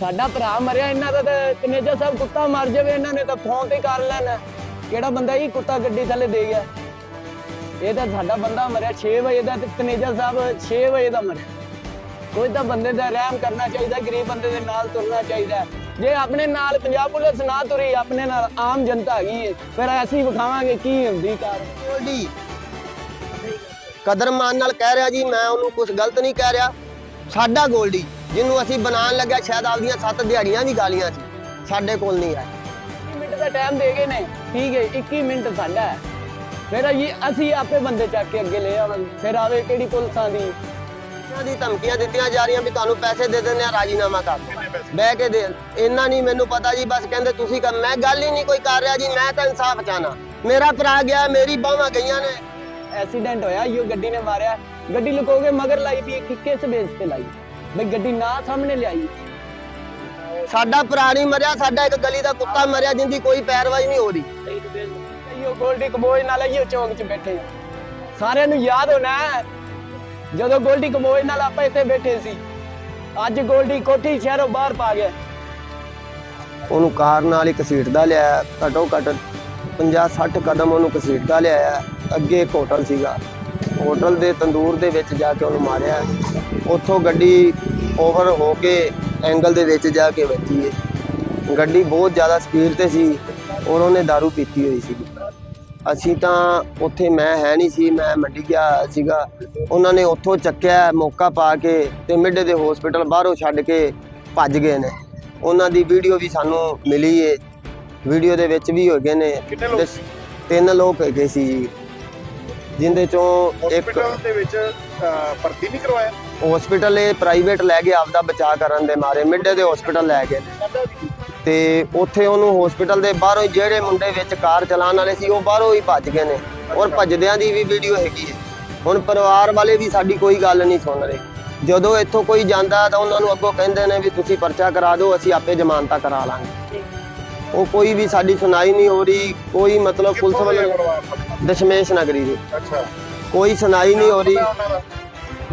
ਸਾਡਾ ਭਰਾ ਮਰਿਆ, ਇਹਨਾਂ ਦਾ ਤਾਂ ਕਨੇਜਾ ਸਾਹਿਬ ਕੁੱਤਾ ਮਰ ਜਾਵੇ, ਇਹਨਾਂ ਨੇ ਤਾਂ ਫੋਨ ਤੇ ਕਰ ਲੈਣਾ। ਕਿਹੜਾ ਬੰਦਾ ਇਹ ਕੁੱਤਾ ਗੱਡੀ ਥੱਲੇ ਦੇ ਗਿਆ? ਇਹ ਤਾਂ ਸਾਡਾ ਬੰਦਾ ਮਰਿਆ 6 ਵਜੇ ਦਾ ਤੇ ਕਨੇਜਾ ਸਾਹਿਬ 6 ਵਜੇ ਦਾ ਮਰਿਆ। ਕੋਈ ਤਾਂ ਬੰਦੇ ਦਾ ਰਹਿਮ ਕਰਨਾ ਚਾਹੀਦਾ, ਗਰੀਬ ਬੰਦੇ ਦੇ ਨਾਲ ਤੁਰਨਾ ਚਾਹੀਦਾ। ਜੇ ਆਪਣੇ ਨਾਲ ਪੰਜਾਬ ਪੁਲਿਸ ਨਾ ਤੁਰੀ, ਆਪਣੇ ਨਾਲ ਆਮ ਜਨਤਾ ਹੈਗੀ ਹੈ ਫਿਰ ਐਸੀ ਵਿਖਾਵਾਂਗੇ ਕੀ ਹੁੰਦੀ ਕਾਰ। ਕਦਰ ਮਾਨ ਨਾਲ ਕਹਿ ਰਿਹਾ ਜੀ, ਮੈਂ ਉਹਨੂੰ ਕੁਝ ਗਲਤ ਨਹੀਂ ਕਹਿ ਰਿਹਾ। ਸਾਡਾ ਗੋਲਡੀ। ਜਿਹਨੂੰ ਅਸੀਂ ਬਣਾਉਣ ਲੱਗਿਆ ਸ਼ਾਇਦ ਆਪਦੀਆਂ ਸੱਤ ਦਿਹਾੜੀਆਂ ਵੀ ਗਾਲੀਆਂ ਸੀ। ਸਾਡੇ ਕੋਲ ਨਹੀਂ ਆਇਆ। 21 ਮਿੰਟ ਦਾ ਟਾਈਮ ਦੇ ਗਏ ਨੇ। ਠੀਕ ਹੈ 21 ਮਿੰਟ ਸਾਡਾ ਹੈ। ਫਿਰ ਇਹ ਅਸੀਂ ਆਪੇ ਬੰਦੇ ਚੱਕ ਕੇ ਅੱਗੇ ਲੈ ਆਵਾਂਗੇ। ਫਿਰ ਆਵੇ ਕਿਹੜੀ ਪੁਲਿਸਾਂ ਦੀ। ਦੀ ਧਮਕੀਆਂ ਦਿੱਤੀਆਂ ਜਾ ਰਹੀਆਂ ਵੀ ਤੁਹਾਨੂੰ ਪੈਸੇ ਦੇ ਦਿੰਦੇ ਆ ਰਾਜੀਨਾਮਾ ਕਰ। ਬਹਿ ਕੇ ਦੇ ਇੰਨਾ ਨਹੀਂ ਮੈਨੂੰ ਪਤਾ ਜੀ ਬਸ ਕਹਿੰਦੇ ਤੁਸੀਂ ਕਰ ਮੈਂ ਗੱਲ ਹੀ ਨਹੀਂ ਕੋਈ ਕਰ ਰਿਹਾ ਜੀ ਮੈਂ ਤਾਂ ਇਨਸਾਫ ਚਾਹਨਾ ਮੇਰਾ ਭਰਾ ਗਿਆ ਮੇਰੀ ਬਾਹਾਂ ਗਈਆਂ ਨੇ। ਐਕਸੀਡੈਂਟ ਹੋਇਆ ਇਹ ਗੱਡੀ ਨੇ ਮਾਰਿਆ। ਗੱਡੀ ਲੁਕੋਗੇ ਮਗਰ ਲਾਈ ਵੀ ਕਿ ਕਿਸ ਬੇਸ ਤੇ ਲਾਈ? ਬਈ ਗੱਡੀ ਨਾ ਸਾਹਮਣੇ ਲਿਆਈ। ਸਾਡਾ ਨਹੀਂ ਮਰਿਆ ਸਾਡਾ ਇੱਕ ਗਲੀ ਦਾ ਕੁੱਤਾ ਮਰਿਆ ਜਿੰਦੀ ਕੋਈ ਪੈਰਵਾਈ ਨਹੀਂ ਹੋ ਰਹੀ। ਇਹੋ ਗੋਲਡੀ ਕਬੋਜ ਨਾਲ ਇਹੋ ਚੌਂਕ 'ਚ ਬੈਠੇ। ਸਾਰਿਆਂ ਨੂੰ ਯਾਦ ਹੋਣਾ ਜਦੋਂ ਗੋਲਡੀ ਕਬੋਜ ਨਾਲ ਆਪਾਂ ਇੱਥੇ ਬੈਠੇ ਸੀ। ਅੱਜ ਗੋਲਡੀ ਕੋਠੀ ਸ਼ਹਿਰੋਂ ਬਾਹਰ ਪਾ ਗਿਆ। ਉਹਨੂੰ ਕਾਰ ਨਾਲ ਹੀ ਘਸੀਟਦਾ ਲਿਆ ਘਟੋ ਘਟ 50 60 ਕਦਮ ਉਹਨੂੰ ਘਸੀਟਦਾ ਲਿਆ ਅੱਗੇ ਇੱਕ ਹੋਟਲ ਸੀਗਾ। ਹੋਟਲ ਦੇ ਤੰਦੂਰ ਦੇ ਵਿੱਚ ਜਾ ਕੇ ਉਹਨੂੰ ਮਾਰਿਆ। ਉੱਥੋਂ ਗੱਡੀ ਓਵਰ ਹੋ ਕੇ ਐਂਗਲ ਦੇ ਵਿੱਚ ਜਾ ਕੇ ਵੱਜੀ ਹੈ ਗੱਡੀ ਬਹੁਤ ਜ਼ਿਆਦਾ ਸਪੀਡ ਤੇ ਸੀ ਉਹਨੇ दारू ਪੀਤੀ ਹੋਈ ਸੀ। ਅਸੀਂ ਤਾਂ ਉੱਥੇ ਮੈਂ ਹੈ ਨਹੀਂ ਸੀ ਮੈਂ ਮੰਡੀ ਗਿਆ ਸੀਗਾ। ਉਹਨਾਂ ਨੇ ਉੱਥੋਂ ਚੱਕਿਆ ਮੌਕਾ ਪਾ ਕੇ ਤੇ ਮਿੱਡੇ ਦੇ ਹਸਪੀਟਲ ਬਾਹਰੋਂ ਛੱਡ ਕੇ ਭੱਜ ਗਏ ਨੇ। ਉਹਨਾਂ ਦੀ ਵੀਡੀਓ ਵੀ ਸਾਨੂੰ ਮਿਲੀ ਏ। ਵੀਡੀਓ ਦੇ ਵਿੱਚ ਵੀ ਹੋ ਗਏ ਨੇ। ਤਿੰਨ ਲੋਕ ਹੈਗੇ ਸੀ ਜੀ। ਜਿੰਦੇ ਚੋਂ ਇੱਕ ਹਸਪੀਟਲ ਦੇ ਵਿੱਚ ਅਹ, ਭਰਤੀ ਨਹੀਂ ਕਰਵਾਇਆ? ਹਸਪੀਟਲ ਇਹ ਪ੍ਰਾਈਵੇਟ ਲੈ ਕੇ ਆਪਦਾ ਬਚਾਅ ਕਰਨ ਦੇ ਮਾਰੇ ਮਿੱਡੇ ਦੇ ਹਸਪੀਟਲ ਲੈ ਗਏ ਤੇ ਉੱਥੇ ਉਹਨੂੰ ਹਸਪੀਟਲ ਦੇ ਬਾਹਰੋਂ ਹੀ ਜਿਹੜੇ ਮੁੰਡੇ ਵਿੱਚ ਕਾਰ ਚਲਾਉਣ ਵਾਲੇ ਸੀ ਉਹ ਬਾਹਰੋਂ ਹੀ ਭੱਜ ਗਏ ਨੇ। ਔਰ ਭੱਜਦਿਆਂ ਦੀ ਵੀ ਵੀਡੀਓ ਹੈਗੀ ਹੈ। ਹੁਣ ਪਰਿਵਾਰ ਵਾਲੇ ਵੀ ਸਾਡੀ ਕੋਈ ਗੱਲ ਨਹੀਂ ਸੁਣ ਰਹੇ। ਜਦੋਂ ਇੱਥੋਂ ਕੋਈ ਜਾਂਦਾ ਤਾਂ ਉਹਨਾਂ ਨੂੰ ਅੱਗੋਂ ਕਹਿੰਦੇ ਨੇ ਵੀ ਤੁਸੀਂ ਪਰਚਾ ਕਰਾ ਦਿਓ ਅਸੀਂ ਆਪੇ ਜ਼ਮਾਨਤਾਂ ਕਰਾ ਲਾਂਗੇ। ਉਹ ਕੋਈ ਵੀ ਸਾਡੀ ਸੁਣਾਈ ਨਹੀਂ ਹੋ ਰਹੀ ਕੋਈ ਮਤਲਬ ਪੁਲਿਸ ਕਿੱਥੋਂ ਦੇ ਵੱਲੋਂ ਪਰਿਵਾਰ? ਦਸ਼ਮੇਸ਼ ਨਗਰੀ ਦੇ। ਅੱਛਾ। ਕੋਈ ਸੁਣਾਈ ਨਹੀਂ ਹੋ ਰਹੀ।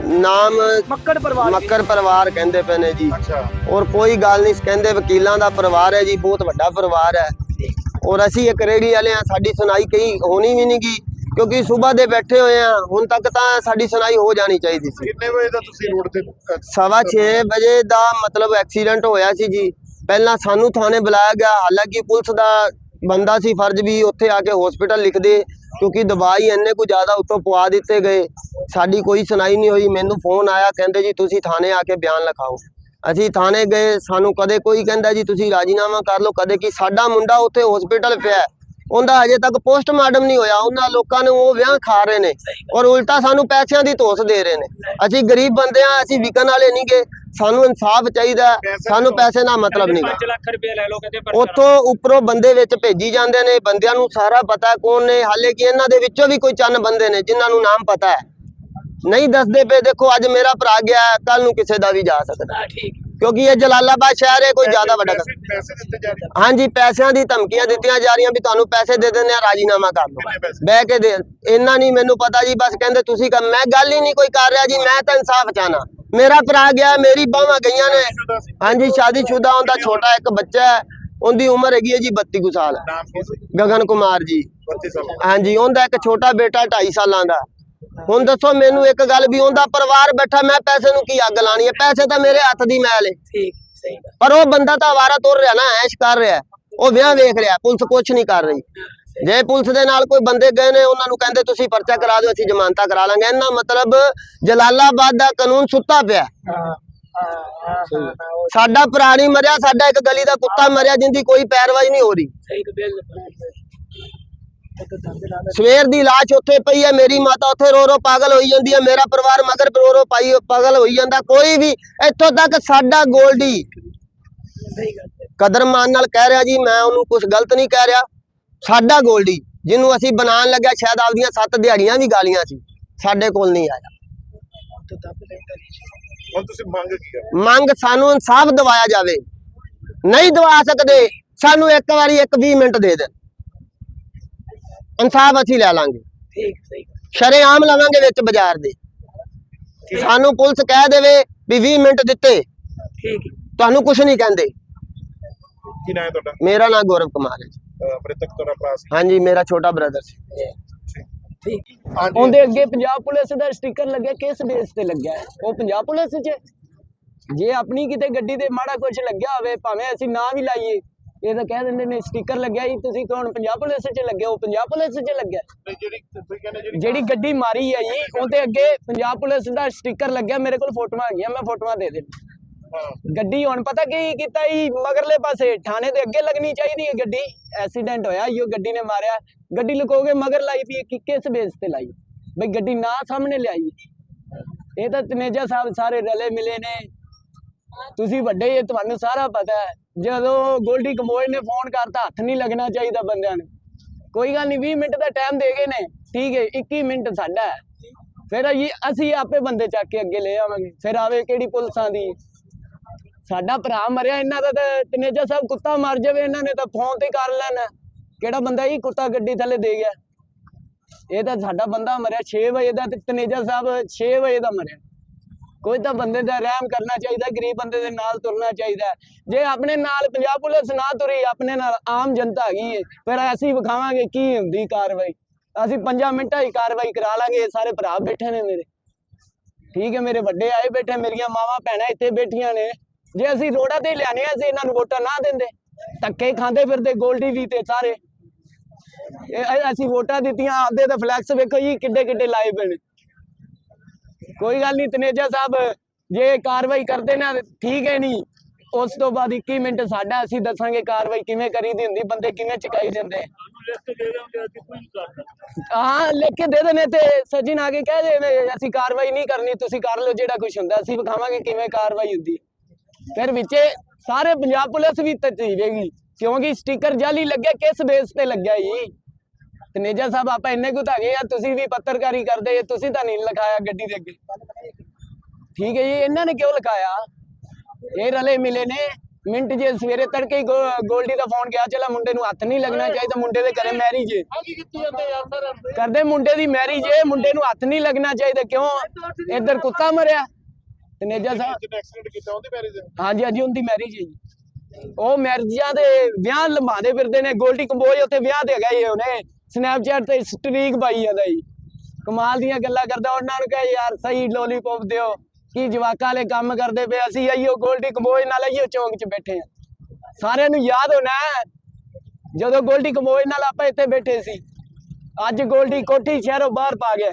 ਨਾਮ ਮੱਕੜ ਪਰਿਵਾਰ ਮੱਕਰ ਪਰਿਵਾਰ ਕਹਿੰਦੇ ਪਏ ਨੇ ਜੀ। ਅੱਛਾ। ਔਰ ਕੋਈ ਗੱਲ ਨਹੀਂ ਕਹਿੰਦੇ ਵਕੀਲਾਂ ਦਾ ਪਰਿਵਾਰ ਹੈ ਜੀ ਬਹੁਤ ਵੱਡਾ ਪਰਿਵਾਰ ਹੈ। ਔਰ ਅਸੀਂ ਇੱਕ ਰੇੜੀ ਵਾਲੇ ਆ ਸਾਡੀ ਸੁਣਾਈ ਕਈ ਹੋਣੀ ਵੀ ਨਹੀਂ ਗੀ ਕਿਉਂਕਿ ਸਵੇਰ ਦੇ ਬੈਠੇ ਹੋਏ ਆ ਹੁਣ ਤੱਕ ਤਾਂ ਸਾਡੀ ਸੁਣਾਈ ਹੋ ਜਾਣੀ ਚਾਹੀਦੀ ਸੀ। ਕਿੰਨੇ ਵਜੇ ਦਾ ਤੁਸੀਂ ਰੋਡ ਤੇ ਸਵਾ 6 ਵਜੇ ਦਾ ਮਤਲਬ ਐਕਸੀਡੈਂਟ ਹੋਇਆ ਸੀ ਜੀ। ਪਹਿਲਾਂ ਸਾਨੂੰ ਥਾਣੇ ਬੁਲਾਇਆ ਗਿਆ ਹਾਲਾਂਕਿ ਪੁਲਿਸ ਦਾ ਬੰਦਾ ਸੀ, ਫਰਜ਼ ਵੀ ਉੱਥੇ ਆ ਕੇ ਹਸਪੀਟਲ ਲਿਖਦੇ, ਕਿਉਂਕਿ ਦਵਾਈ ਇੰਨੇ ਕੁ ਜ਼ਿਆਦਾ ਉੱਤੋਂ ਪਵਾ ਦਿੱਤੇ ਗਏ। ਸਾਡੀ ਕੋਈ ਸੁਣਾਈ ਨਹੀਂ ਹੋਈ, ਮੈਨੂੰ ਫੋਨ ਆਇਆ, ਕਹਿੰਦੇ ਜੀ ਤੁਸੀਂ ਥਾਣੇ ਆ ਕੇ ਬਿਆਨ ਲਿਖਾਓ। ਅਸੀਂ ਥਾਣੇ ਗਏ, ਸਾਨੂੰ ਕਦੇ ਕੋਈ ਕਹਿੰਦਾ ਜੀ ਤੁਸੀਂ ਰਾਜੀਨਾਮਾ ਕਰ ਲਓ, ਕਦੇ ਕਿ ਸਾਡਾ ਮੁੰਡਾ ਉੱਥੇ ਹਸਪੀਟਲ ਪਿਆ ਉਹਦਾ ਅਜੇ ਤੱਕ ਪੋਸਟਮਾਰਟਮ ਨਹੀਂ ਹੋਇਆ। ਉਹਨਾਂ ਲੋਕਾਂ ਨੂੰ ਉਹ ਵਿਆਹ ਖਾ ਰਹੇ ਨੇ ਔਰ ਉਲਟਾ ਸਾਨੂੰ ਪੈਸਿਆਂ ਦੀ ਧੋਸ ਦੇ ਰਹੇ ਨੇ। ਅਸੀਂ ਗਰੀਬ ਬੰਦੇ ਆ ਅਸੀਂ ਵਿਕਣ ਵਾਲੇ ਨਹੀਂ ਗੇ। ਸਾਨੂੰ ਇਨਸਾਫ ਚਾਹੀਦਾ ਸਾਨੂੰ ਪੈਸੇ ਨਾਲ ਮਤਲਬ ਨਹੀਂ ਗਾ। 5 ਲੱਖ ਰੁਪਏ ਲੈ ਲਓ ਕਹਿੰਦੇ ਪਰ ਉੱਥੋਂ ਉੱਪਰੋਂ ਬੰਦੇ ਵਿੱਚ ਭੇਜੀ ਜਾਂਦੇ ਨੇ। ਬੰਦਿਆਂ ਨੂੰ ਸਾਰਾ ਪਤਾ ਹੈ ਕੌਣ ਨੇ। ਹਾਲੇ ਕਿ ਇਹਨਾਂ ਦੇ ਵਿੱਚੋਂ ਵੀ ਕੋਈ ਚੰਨ ਬੰਦੇ ਨੇ ਜਿਨ੍ਹਾਂ ਨੂੰ ਨਾਮ ਪਤਾ ਹੈ। ਨਹੀਂ ਦੱਸਦੇ ਪਏ ਦੇਖੋ ਅੱਜ ਮੇਰਾ ਭਰਾ ਗਿਆ ਕੱਲ ਨੂੰ ਕਿਸੇ ਦਾ ਵੀ ਜਾ ਸਕਦਾ ਹੈ। ਠੀਕ। ਕਿਉਂਕਿ ਇਹ ਜਲਾਲਾਬਾਦ ਸ਼ਹਿਰ ਹੈ ਕੋਈ ਜ਼ਿਆਦਾ ਵੱਡਾ ਪੈਸੇ ਦਿੱਤੇ ਜਾ ਰਹੇ। ਹਾਂਜੀ ਪੈਸਿਆਂ ਦੀ ਧਮਕੀਆਂ ਦਿੱਤੀਆਂ ਜਾ ਰਹੀਆਂ ਵੀ ਤੁਹਾਨੂੰ ਪੈਸੇ ਦੇ ਦਿੰਦੇ ਆ ਰਾਜੀਨਾਮਾ ਕਰ ਲਓ। ਬਹਿ ਕੇ ਦੇ ਇੰਨਾ ਨਹੀਂ ਮੈਨੂੰ ਪਤਾ ਜੀ ਬਸ ਕਹਿੰਦੇ ਤੁਸੀਂ ਕਰ ਮੈਂ ਗੱਲ ਹੀ ਨਹੀਂ ਕੋਈ ਕਰ ਰਿਹਾ ਜੀ ਮੈਂ ਤਾਂ ਇਨਸਾਫ ਚਾਹਨਾ ਮੇਰਾ ਭਰਾ ਗਿਆ ਮੇਰੀ ਬਾਹਾਂ ਗਈਆਂ ਨੇ। ਹਾਂਜੀ ਸ਼ਾਦੀशुदा ਉਹਦਾ ਛੋਟਾ ਇੱਕ ਬੱਚਾ ਹੈ ਉਹਦੀ ਉਮਰ ਹੈਗੀ ਹੈ ਜੀ 32 ਕੁ ਸਾਲ। ਗਗਨ ਕੁਮਾਰ ਜੀ। 32 ਸਾਲ। ਹਾਂਜੀ ਉਹਦਾ ਇੱਕ ਛੋਟਾ ਬੇਟਾ 2.5 ਸਾਲਾਂ ਦਾ। ਹੁਣ ਦੱਸੋ ਮੈਨੂੰ ਇੱਕ ਗੱਲ ਵੀ ਉਹਦਾ ਪਰਿਵਾਰ ਬੈਠਾ ਮੈਂ ਪੈਸੇ ਨੂੰ ਕੀ ਅੱਗ ਲਾਣੀ ਹੈ? ਪੈਸੇ ਤਾਂ ਮੇਰੇ ਹੱਥ ਦੀ ਮੈਲ ਹੈ ਠੀਕ ਸਹੀ ਗੱਲ। ਪਰ ਉਹ ਬੰਦਾ ਤਾਂ ਆਵਾਰਾ ਤੁਰ ਰਿਹਾ ਨਾ ਐਸ਼ ਕਰ ਰਿਹਾ। ਉਹ ਵਿਆਹ ਵੇਖ ਰਿਹਾ ਪੁਲਿਸ ਕੁਝ ਨਹੀਂ ਕਰ ਰਹੀ। ਜੇ ਪੁਲਿਸ ਦੇ ਨਾਲ ਕੋਈ ਬੰਦੇ ਗਏ ਨੇ ਉਹਨਾਂ ਨੂੰ ਕਹਿੰਦੇ ਤੁਸੀਂ ਪਰਚਾ ਕਰਾ ਦਿਓ ਅਸੀਂ ਜ਼ਮਾਨਤਾਂ ਕਰਾ ਲਾਂਗੇ। ਇਹਨਾਂ ਮਤਲਬ ਜਲਾਲਾਬਾਦ ਦਾ ਕਾਨੂੰਨ ਸੁੱਤਾ ਪਿਆ। ਸਾਡਾ ਨਹੀਂ ਮਰਿਆ ਸਾਡਾ ਇੱਕ ਗਲੀ ਦਾ ਕੁੱਤਾ ਮਰਿਆ ਜਿੰਦੀ ਕੋਈ ਪੈਰਵਾਈ ਨਹੀਂ ਹੋ ਰਹੀ। ਸਵੇਰ ਦੀ ਲਾਸ਼ ਉੱਥੇ ਪਈ ਹੈ ਮੇਰੀ ਮਾਤਾ ਉੱਥੇ ਰੋ ਰੋ ਪਾਗਲ ਹੋਈ ਜਾਂਦੀ ਹੈ ਮੇਰਾ ਪਰਿਵਾਰ ਮਗਰ ਰੋ ਰੋ ਪਾਈ ਪਾਗਲ ਹੋਈ ਜਾਂਦਾ ਕੋਈ ਵੀ ਇੱਥੋਂ ਤੱਕ ਸਾਡਾ ਗੋਲਡੀ ਕਦਰ ਮਾਨ ਨਾਲ ਕਹਿ ਰਿਹਾ ਜੀ ਮੈਂ ਉਹਨੂੰ ਕੁਝ ਗਲਤ ਨਹੀਂ ਕਹਿ ਰਿਹਾ ਸਾਡਾ ਗੋਲਡੀ ਜਿਹਨੂੰ ਅਸੀਂ ਬਣਾਉਣ ਲੱਗਿਆ ਸ਼ਾਇਦ ਆਪਦੀਆਂ ਸੱਤ ਦਿਹਾੜੀਆਂ ਵੀ ਗਾਲੀਆਂ ਸੀ ਸਾਡੇ ਕੋਲ ਨਹੀਂ ਆਇਆ। ਤਾਂ ਦੱਬ ਲੈਂਦਾ ਨਹੀਂ ਹੁਣ ਤੁਸੀਂ ਮੰਗ ਕੀ ਕਰ ਮੰਗ ਸਾਨੂੰ ਇਨਸਾਫ ਦਿਵਾਇਆ ਜਾਵੇ ਨਹੀਂ ਦਿਵਾ ਸਕਦੇ ਸਾਨੂੰ ਇੱਕ ਵਾਰੀ ਇੱਕ 20 ਮਿੰਟ ਦੇ ਦੇਣ ਇਨਸਾਫ ਅਸੀਂ ਲੈ ਲਾਂਗੇ। ਠੀਕ ਸਹੀ ਸ਼ਰੇਆਮ ਲਵਾਂਗੇ ਵਿੱਚ ਬਾਜ਼ਾਰ ਦੇ। ਸਾਨੂੰ ਪੁਲਿਸ ਕਹਿ ਦੇਵੇ ਵੀ 20 ਮਿੰਟ ਦਿੱਤੇ। ਠੀਕ। ਤੁਹਾਨੂੰ ਕੁਝ ਨਹੀਂ ਕਹਿੰਦੇ। ਕੀ ਨਾਂ ਹੈ ਤੁਹਾਡਾ? ਮੇਰਾ ਨਾਮ ਗੌਰਵ ਕੁਮਾਰ ਹੈ ਮ੍ਰਿਤਕ ਤੁਹਾਡਾ ਭਰਾ ਸੀ। ਹਾਂਜੀ ਮੇਰਾ ਛੋਟਾ ਬ੍ਰਦਰ ਸੀ। ਠੀਕ। ਉਹਦੇ ਅੱਗੇ ਪੰਜਾਬ ਪੁਲਿਸ ਦਾ ਸਟicker ਲੱਗਿਆ ਕਿਸ ਬੇਸ ਤੇ ਲੱਗਿਆ? ਉਹ ਪੰਜਾਬ ਪੁਲਿਸ 'ਚ। ਜੇ ਆਪਣੀ ਕਿਤੇ ਗੱਡੀ ਤੇ ਮਾੜਾ ਕੁਝ ਲੱਗਿਆ ਹੋਵੇ ਭਾਵੇਂ ਅਸੀਂ ਨਾਂ ਵੀ ਲਾਈਏ ਇਹ ਤਾਂ ਕਹਿ ਦਿੰਦੇ ਨੇ ਸਟicker ਲੱਗਿਆ ਜੀ ਤੁਸੀਂ ਕੌਣ? ਪੰਜਾਬ ਪੁਲਿਸ 'ਚ ਲੱਗਿਆ ਉਹ ਪੰਜਾਬ ਪੁਲਿਸ 'ਚ ਲੱਗਿਆ। ਤੇ ਜਿਹੜੀ ਤੁਸੀਂ ਕਹਿੰਦੇ ਜਿਹੜੀ ਜਿਹੜੀ ਗੱਡੀ ਮਾਰੀ ਹੈ ਜੀ ਉਹਦੇ ਅੱਗੇ ਪੰਜਾਬ ਪੁਲਿਸ ਦਾ ਸਟicker ਲੱਗਿਆ ਮੇਰੇ ਕੋਲ ਫੋਟੋਆਂ ਹੈਗੀਆਂ ਮੈਂ ਫੋਟੋਆਂ ਦੇ ਦੇ ਹਾਂ। ਗੱਡੀ ਹੁਣ ਪਤਾ ਕੀ ਕੀਤਾ ਜੀ ਮਗਰਲੇ ਪਾਸੇ ਥਾਣੇ ਦੇ ਅੱਗੇ ਲੱਗਣੀ ਚਾਹੀਦੀ ਹੈ ਗੱਡੀ ਐਕਸੀਡੈਂਟ ਹੋਇਆ ਇਹੋ ਗੱਡੀ ਨੇ ਮਾਰਿਆ। ਗੱਡੀ ਲੁਕੋਗੇ ਮਗਰ ਲਾਈ ਪਈ ਹੈ, ਕਿ ਕਿਸ ਬੇਸ ਤੇ ਲਾਈ? ਬਈ ਗੱਡੀ ਨਾ ਸਾਹਮਣੇ ਲਿਆਈ। ਇਹ ਤਾਂ ਤਨੇਜਾ ਸਾਹਿਬ ਸਾਰੇ ਰਲੇ ਮਿਲੇ ਨੇ। ਤੁਸੀਂ ਵੱਡੇ ਇਹ ਤੁਹਾਨੂੰ ਸਾਰਾ ਪਤਾ ਹੈ। ਜਦੋਂ ਗੋਲਡੀ ਕੰਬੋਜ ਨੇ ਫੋਨ ਕਰਤਾ, ਹੱਥ ਨਹੀਂ ਲੱਗਣਾ ਚਾਹੀਦਾ ਬੰਦਿਆਂ ਨੂੰ। ਕੋਈ ਗੱਲ ਨਹੀਂ 20 ਮਿੰਟ ਦਾ ਟਾਈਮ ਦੇ ਗਏ ਨੇ। ਠੀਕ ਹੈ 21 ਮਿੰਟ ਸਾਡਾ ਹੈ। ਫਿਰ ਅਸੀਂ ਆਪੇ ਬੰਦੇ ਚੱਕ ਕੇ ਅੱਗੇ ਲੈ ਆਵਾਂਗੇ। ਫਿਰ ਆਵੇ ਕਿਹੜੀ ਪੁਲਿਸਾਂ ਦੀ। ਸਾਡਾ ਭਰਾ ਮਰਿਆ, ਇਹਨਾਂ ਦਾ ਤਾਂ ਤਨੇਜਾ ਸਾਹਿਬ ਕੁੱਤਾ ਮਰ ਜਾਵੇ, ਇਹਨਾਂ ਨੇ ਤਾਂ ਫੋਨ ਤੇ ਕਰ ਲੈਣਾ। ਕਿਹੜਾ ਬੰਦਾ ਇਹ ਕੁੱਤਾ ਗੱਡੀ ਥੱਲੇ ਦੇ ਗਿਆ? ਇਹ ਤਾਂ ਸਾਡਾ ਬੰਦਾ ਮਰਿਆ 6 ਵਜੇ ਦਾ ਤੇ ਤਨੇਜਾ ਸਾਹਿਬ 6 ਵਜੇ ਦਾ ਮਰਿਆ। ਕੋਈ ਤਾਂ ਬੰਦੇ ਦਾ ਰਹਿਮ ਕਰਨਾ ਚਾਹੀਦਾ, ਗਰੀਬ ਬੰਦੇ ਦੇ ਨਾਲ ਤੁਰਨਾ ਚਾਹੀਦਾ। ਜੇ ਆਪਣੇ ਨਾਲ ਪੰਜਾਬ ਪੁਲਿਸ ਨਾ ਤੁਰੀ, ਆਪਣੇ ਨਾਲ ਆਮ ਜਨਤਾ ਹੈਗੀ ਫਿਰ ਅਸੀਂ ਵਿਖਾਵਾਂਗੇ ਕੀ ਹੁੰਦੀ ਕਾਰਵਾਈ। ਅਸੀਂ 5 ਮਿੰਟਾਂ ਹੀ ਕਾਰਵਾਈ ਕਰਾ ਲਾਂਗੇ ਸਾਰੇ ਭਰਾ ਬੈਠੇ ਨੇ ਮੇਰੇ। ਠੀਕ ਹੈ, ਮੇਰੇ ਵੱਡੇ ਆਏ ਬੈਠੇ, ਮੇਰੀਆਂ ਮਾਵਾਂ ਭੈਣਾਂ ਇੱਥੇ ਬੈਠੀਆਂ ਨੇ। ਜੇ ਅਸੀਂ ਰੋੜਾ ਤੇ ਲਿਆਣੇ ਆ, ਅਸੀਂ ਇਹਨਾਂ ਨੂੰ ਵੋਟਾਂ ਨਾ ਦਿੰਦੇ। ਧੱਕੇ ਖਾਂਦੇ ਫਿਰਦੇ ਗੋਲਡੀ ਵੀ ਤੇ ਸਾਰੇ। ਅਸੀਂ ਵੋਟਾਂ ਦਿੱਤੀਆਂ, ਆਪਦੇ ਤਾਂ ਫਲੈਕਸ ਵੇਖੋ ਜੀ ਕਿੱਡੇ ਕਿੱਡੇ ਲਾਏ ਪਏ ਨੇ। ਕੋਈ ਗੱਲ ਨਹੀਂ ਤਨੇਜਾ ਸਾਹਿਬ, ਜੇ ਕਾਰਵਾਈ ਕਰਦੇ ਨਾ, ਠੀਕ ਹੈ ਨਹੀਂ ਉਸ ਤੋਂ ਬਾਅਦ 21 ਮਿੰਟ ਸਾਡਾ, ਅਸੀਂ ਦੱਸਾਂਗੇ ਕਾਰਵਾਈ ਕਿਵੇਂ ਕਰੀਦੀ ਹੁੰਦੀ, ਬੰਦੇ ਕਿਵੇਂ ਚੁਕਾਈ ਦਿੰਦੇ ਹਾਂ, ਲਿਖ ਕੇ ਦੇ ਦੇਣੇ ਤੇ ਸੱਜਣ ਆ ਕੇ ਕਹਿ ਦੇ ਅਸੀਂ ਕਾਰਵਾਈ ਨਹੀਂ ਕਰਨੀ, ਤੁਸੀਂ ਕਰ ਲਓ ਜਿਹੜਾ ਕੁਝ ਹੁੰਦਾ, ਅਸੀਂ ਵਿਖਾਵਾਂਗੇ ਕਿਵੇਂ ਕਾਰਵਾਈ ਹੁੰਦੀ। ਫਿਰ ਵਿੱਚੇ ਸਾਰੇ ਪੰਜਾਬ ਪੁਲਿਸ ਵੀ ਤਜੀਵੇਗੀ ਕਿਉਂਕਿ ਸਟicker ਜਾਲੀ ਲੱਗਿਆ, ਕਿਸ ਬੇਸ ਤੇ ਲੱਗਿਆ ਜੀ? ਤਨੇਜਾ ਸਾਹਿਬ ਆਪਾਂ ਇੰਨੇ ਕੁ ਤਾਂ ਹੈਗੇ ਆ ਤੁਸੀਂ ਵੀ ਪੱਤਰਕਾਰੀ ਕਰਦੇ ਤੁਸੀਂ ਤਾਂ ਨਹੀਂ ਲਿਖਾਇਆ ਗੱਡੀ ਦੇ ਅੱਗੇ। ਠੀਕ ਹੈ ਜੀ ਇਹਨਾਂ ਨੇ ਕਿਉਂ ਲਿਖਾਇਆ? ਇਹ ਰਲੇ ਮਿਲੇ ਨੇ। ਮਿੰਟ ਜੇ ਸਵੇਰੇ ਤੜਕੇ ਹੀ ਗੋਲਡੀ ਦਾ ਫੋਨ ਗਿਆ ਚਲਾ ਮੁੰਡੇ ਨੂੰ ਹੱਥ ਨਹੀਂ ਲੱਗਣਾ ਚਾਹੀਦਾ ਮੁੰਡੇ ਦੇ ਘਰੇ ਮੈਰਿਜ ਹੈ ਕਰਦੇ ਮੁੰਡੇ ਦੀ ਮੈਰਿਜ ਹੈ ਮੁੰਡੇ ਨੂੰ ਹੱਥ ਨਹੀਂ ਲੱਗਣਾ ਚਾਹੀਦਾ ਕਿਉਂ? ਇੱਧਰ ਕੁੱਤਾ ਮਰਿਆ। ਤਨੇਜਾ ਸਾਹਿਬ ਜਿਹਨੇ ਐਕਸੀਡੈਂਟ ਕੀਤਾ ਉਹਦੀ ਮੈਰਿਜ ਹਾਂਜੀ ਹਾਂਜੀ ਉਹਦੀ ਮੈਰਿਜ ਹੈ ਜੀ। ਉਹ ਮੈਰਿਜਾਂ ਦੇ ਵਿਆਹ ਲੰਬਾਦੇ ਫਿਰਦੇ ਨੇ ਗੋਲਡੀ ਕੰਬੋਜ ਉੱਥੇ ਵਿਆਹ ਤੇ ਜੀ ਉਹਨੇ। ਸਨੈਪਚੈਟ ਤੇ ਸਟ੍ਰੀਕ ਪਾਈ ਜਾਂਦਾ ਜੀ ਕਮਾਲ ਦੀਆਂ ਗੱਲਾਂ ਕਰਦਾ, ਉਹਨਾਂ ਨੂੰ ਕਹੇ, ਯਾਰ, ਸਹੀ ਲੋਲੀਪੌਪ ਦਿਓ। ਕੀ ਜਵਾਕਾਂ ਵਾਲੇ ਕੰਮ ਕਰਦੇ ਪਏ ਅਸੀਂ ਆਈਓ ਗੋਲਡੀ ਕੰਬੋਜ ਨਾਲ, ਆਈਓ ਚੌਂਕ 'ਚ ਬੈਠੇ ਆ। ਸਾਰਿਆਂ ਨੂੰ ਯਾਦ ਹੋਣਾ ਜਦੋਂ ਗੋਲਡੀ ਕੰਬੋਜ ਨਾਲ ਆਪਾਂ ਇੱਥੇ ਬੈਠੇ ਸੀ। ਅੱਜ ਗੋਲਡੀ ਕੋਠੀ ਸ਼ਹਿਰੋਂ ਬਾਹਰ ਪਾ ਗਿਆ।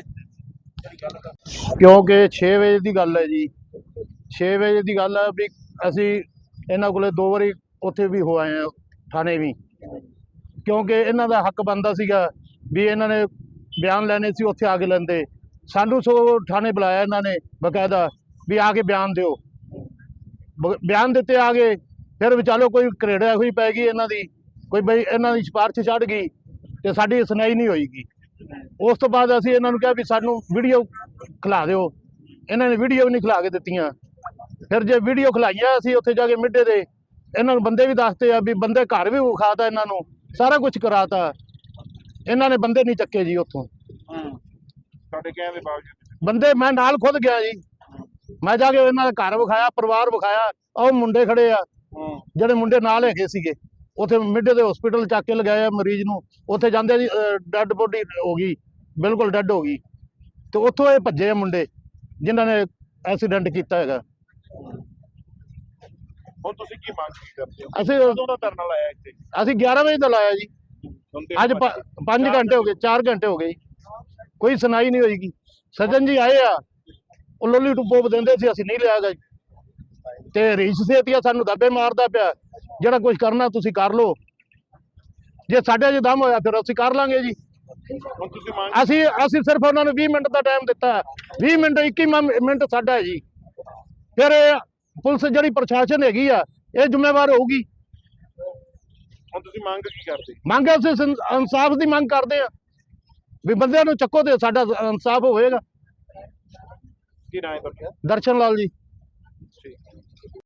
ਕਿਉਂਕਿ 6 ਵਜੇ ਦੀ ਗੱਲ ਹੈ ਜੀ। 6 ਵਜੇ ਦੀ ਗੱਲ ਹੈ ਵੀ ਅਸੀਂ ਇਹਨਾਂ ਕੋਲੇ ਦੋ ਵਾਰੀ ਉੱਥੇ ਵੀ ਹੋ ਆਏ ਆ ਥਾਣੇ ਵੀ। ਕਿਉਂਕਿ ਇਹਨਾਂ ਦਾ ਹੱਕ ਬਣਦਾ ਸੀਗਾ ਵੀ ਇਹਨਾਂ ਨੇ ਬਿਆਨ ਲੈਣੇ ਸੀ, ਉੱਥੇ ਆ ਕੇ ਲੈਂਦੇ। ਸਾਨੂੰ ਸੋ ਥਾਣੇ ਬੁਲਾਇਆ ਇਹਨਾਂ ਨੇ ਬਕਾਇਦਾ ਵੀ ਆ ਕੇ ਬਿਆਨ ਦਿਓ। ਬਿਆਨ ਦਿੱਤੇ ਆ ਗਏ ਫਿਰ ਵਿਚਾਲੋ ਕੋਈ ਕਰੇੜਾ ਹੋਈ ਪੈ ਗਈ ਇਹਨਾਂ ਦੀ, ਕੋਈ ਬਈ ਇਹਨਾਂ ਦੀ ਸਿਫਾਰਿਸ਼ ਚੜ ਗਈ ਤੇ ਸਾਡੀ ਸੁਣਾਈ ਨਹੀਂ ਹੋਈਗੀ ਉਸ ਤੋਂ ਬਾਅਦ ਅਸੀਂ ਇਹਨਾਂ ਨੂੰ ਕਿਹਾ ਵੀ ਸਾਨੂੰ ਵੀਡੀਓ ਖਿਲਾ ਦਿਓ। ਇਹਨਾਂ ਨੇ ਵੀਡੀਓ ਵੀ ਨਹੀਂ ਖਿਲਾ ਕੇ ਦਿੱਤੀਆਂ। ਫਿਰ ਜੇ ਵੀਡੀਓ ਖਿਲਾਈਆਂ ਅਸੀਂ ਉੱਥੇ ਜਾ ਕੇ ਮਿੱਡੇ ਦੇ ਇਹਨਾਂ ਨੂੰ ਬੰਦੇ ਵੀ ਦੱਸਦੇ ਆ ਵੀ ਬੰਦੇ ਘਰ ਵੀ ਵਿਖਾਤਾ ਇਹਨਾਂ ਨੂੰ। ਸਾਰਾ ਕੁਝ ਕਰਾਤਾ। ਇਹਨਾਂ ਨੇ ਬੰਦੇ ਨਹੀਂ ਚੱਕੇ ਜੀ ਉੱਥੋਂ। ਤੁਹਾਡੇ ਕਹਿਣ ਦੇ ਬਾਵਜੂਦ ਬੰਦੇ ਮੈਂ ਨਾਲ ਖੁਦ ਗਿਆ ਜੀ। ਮੈਂ ਜਾ ਕੇ ਇਹਨਾਂ ਦਾ ਘਰ ਵਿਖਾਇਆ ਪਰਿਵਾਰ ਵਿਖਾਇਆ ਉਹ ਮੁੰਡੇ ਖੜੇ ਆ। ਜਿਹੜੇ ਮੁੰਡੇ ਨਾਲ ਹੈਗੇ ਸੀਗੇ ਉੱਥੇ ਮਿੱਡੇ ਦੇ ਹਸਪੀਟਲ ਚੱਕ ਕੇ ਲਗਾਇਆ ਮਰੀਜ਼ ਨੂੰ। ਉੱਥੇ ਜਾਂਦੇ ਜੀ ਡੈੱਡ ਬੋਡੀ ਹੋ ਗਈ। ਬਿਲਕੁਲ ਡੈੱਡ ਹੋ ਗਈ। ਤੇ ਉੱਥੋਂ ਇਹ ਭੱਜੇ ਆ ਮੁੰਡੇ ਜਿਨ੍ਹਾਂ ਨੇ ਐਕਸੀਡੈਂਟ ਕੀਤਾ ਹੈਗਾ। ਹੁਣ ਤੁਸੀਂ ਕੀ ਮੰਗ ਕੀ ਕਰਦੇ ਹੋ? ਅਸੀਂ ਕਦੋਂ ਦਾ ਧਰਨਾ ਲਾਇਆ ਇੱਥੇ? ਅਸੀਂ 11 ਵਜੇ ਦਾ ਲਾਇਆ ਜੀ। ਅੱਜ 5 ਘੰਟੇ ਹੋ ਗਏ 4 ਘੰਟੇ ਹੋ ਗਏ ਜੀ। ਕੋਈ ਸੁਣਾਈ ਨਹੀਂ ਹੋਈਗੀ ਸੱਜਣ ਜੀ ਆਏ ਆ। ਉਹ ਲੋਲੀ ਟੁੱਪੋ ਦਿੰਦੇ ਸੀ ਅਸੀਂ ਨਹੀਂ ਲਿਆ ਗਾ ਜੀ। ਤੇ ਰੀਸ ਸੇਤੀਆ ਸਾਨੂੰ ਦੱਬੇ ਮਾਰਦਾ ਪਿਆ। ਜਿਹੜਾ ਕੁਝ ਕਰਨਾ ਤੁਸੀਂ ਕਰ ਲਓ। ਜੇ ਸਾਡੇ 'ਚ ਦਮ ਹੋਇਆ ਫਿਰ ਅਸੀਂ ਕਰ ਲਾਂਗੇ ਜੀ। ਅਸੀਂ ਅਸੀਂ ਸਿਰਫ ਉਹਨਾਂ ਨੂੰ 20 ਮਿੰਟ ਦਾ ਟਾਈਮ ਦਿੱਤਾ। ਹੈ। 20 ਮਿੰਟ 21 ਮ- ਮਿੰਟ ਸਾਡਾ ਹੈ ਜੀ। ਫਿਰ ਪੁਲਿਸ ਜਿਹੜੀ ਪ੍ਰਸ਼ਾਸਨ ਹੈਗੀ ਆ ਇਹ ਜ਼ਿੰਮੇਵਾਰ ਹੋਊਗੀ। ਹੁਣ ਤੁਸੀਂ ਮੰਗ ਕੀ ਕਰਦੇ? ਮੰਗ ਅਸੀਂ ਇਨਸਾਫ ਦੀ ਮੰਗ ਕਰਦੇ ਆ। ਵੀ ਬੰਦਿਆਂ ਨੂੰ ਚੱਕੋ ਤੇ ਸਾਡਾ ਇਨਸਾਫ ਹੋਵੇਗਾ। ਕੀ ਨਾਂ ਹੈ ਤੁਹਾਡਾ? ਦਰਸ਼ਨ ਲਾਲ ਜੀ।